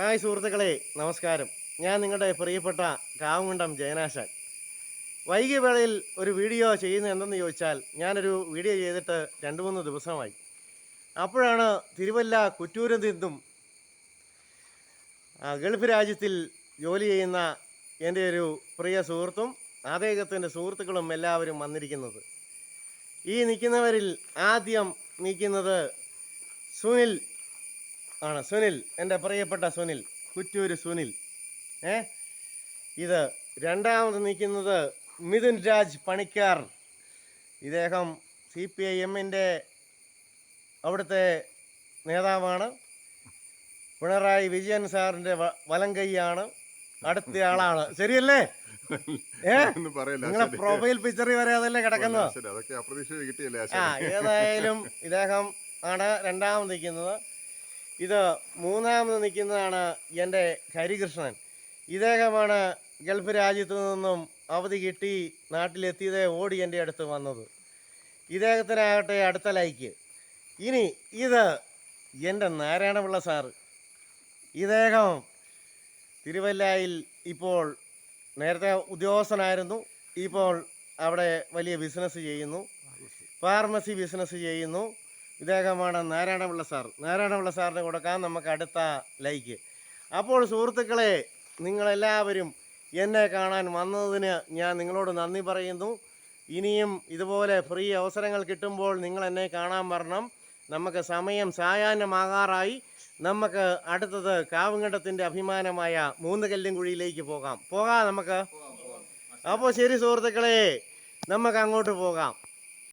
Hi സുഹൃത്തുക്കളെ നമസ്കാരം. ഞാൻ നിങ്ങളുടെ പ്രിയപ്പെട്ട കാവുകുണ്ടം ജയനാശാൻ. വൈകിയ വേളയിൽ ഒരു വീഡിയോ ചെയ്യുന്നത് എന്തെന്ന് ചോദിച്ചാൽ ഞാനൊരു വീഡിയോ ചെയ്തിട്ട് രണ്ട് മൂന്ന് ദിവസമായി. അപ്പോഴാണ് തിരുവല്ല കുറ്റൂരിൽ നിന്നും ഗൾഫ് രാജ്യത്തിൽ ജോലി ചെയ്യുന്ന എന്റെ ഒരു പ്രിയ സുഹൃത്തും അദ്ദേഹത്തിന്റെ സുഹൃത്തുക്കളും എല്ലാവരും വന്നിരിക്കുന്നത്. ഈ നിൽക്കുന്നവരിൽ ആദ്യം നിൽക്കുന്നത് സുനിൽ ആണ്. സുനിൽ എന്റെ പ്രിയപ്പെട്ട സുനിൽ കുറ്റൂര് സുനിൽ. ഏ? ഇത് രണ്ടാമത് നിൽക്കുന്നത് മിഥുൻ രാജ് പണിക്കാർ. ഇദ്ദേഹം സി പി ഐ എമ്മിന്റെ അവിടുത്തെ നേതാവാണ്. പിണറായി വിജയൻ സാറിന്റെ വ- വലം കൈയാണ്. അടുത്ത ആളാണ്. ശരിയല്ലേ? നിങ്ങളെ പ്രൊഫൈൽ പിക്ചറിൽ വരെ അതല്ലേ കിടക്കുന്നത്? ആ ഏതായാലും ഇദ്ദേഹം ആണ് രണ്ടാമത് നിൽക്കുന്നത്. ഇത് മൂന്നാമത് നിൽക്കുന്നതാണ് എന്റെ ഹരികൃഷ്ണൻ. ഇദ്ദേഹമാണ് ഗൾഫ് രാജ്യത്തു നിന്നും അവധി കിട്ടി നാട്ടിലെത്തിയതേ ഓടി എന്റെ അടുത്ത് വന്നത്. ഇദ്ദേഹത്തിനാകട്ടെ അടുത്ത ലൈക്ക്. ഇനി ഇത് എന്റെ നാരായണപിള്ള സാറ് ഇദ്ദേഹം തിരുവല്ലയിൽ ഇപ്പോൾ നേരത്തെ ഉദ്യോഗസ്ഥനായിരുന്നു ഇപ്പോൾ അവിടെ വലിയ ബിസിനസ് ചെയ്യുന്നു. ഫാർമസി ബിസിനസ് ചെയ്യുന്നു. ഇദ്ദേഹമാണ് നാരായണപിള്ള സാർ. നാരായണപിള്ള സാറിന് കൊടുക്കാൻ നമുക്ക് അടുത്ത ലൈക്ക്. അപ്പോൾ സുഹൃത്തുക്കളെ നിങ്ങളെല്ലാവരും എന്നെ കാണാൻ വന്നതിന് ഞാൻ നിങ്ങളോട് നന്ദി പറയുന്നു. ഇനിയും ഇതുപോലെ ഫ്രീ അവസരങ്ങൾ കിട്ടുമ്പോൾ നിങ്ങൾ എന്നെ കാണാൻ വരണം. നമുക്ക് സമയം സായാഹ്നമാകാറായി. നമുക്ക് അടുത്തത് കാവുങ്കണ്ടത്തിന്റെ അഭിമാനമായ മൂന്ന് കല്ലും കുഴിയിലേക്ക് പോകാം പോകാം നമുക്ക് അപ്പോൾ ശരി സുഹൃത്തുക്കളെ നമുക്ക് അങ്ങോട്ട് പോകാം.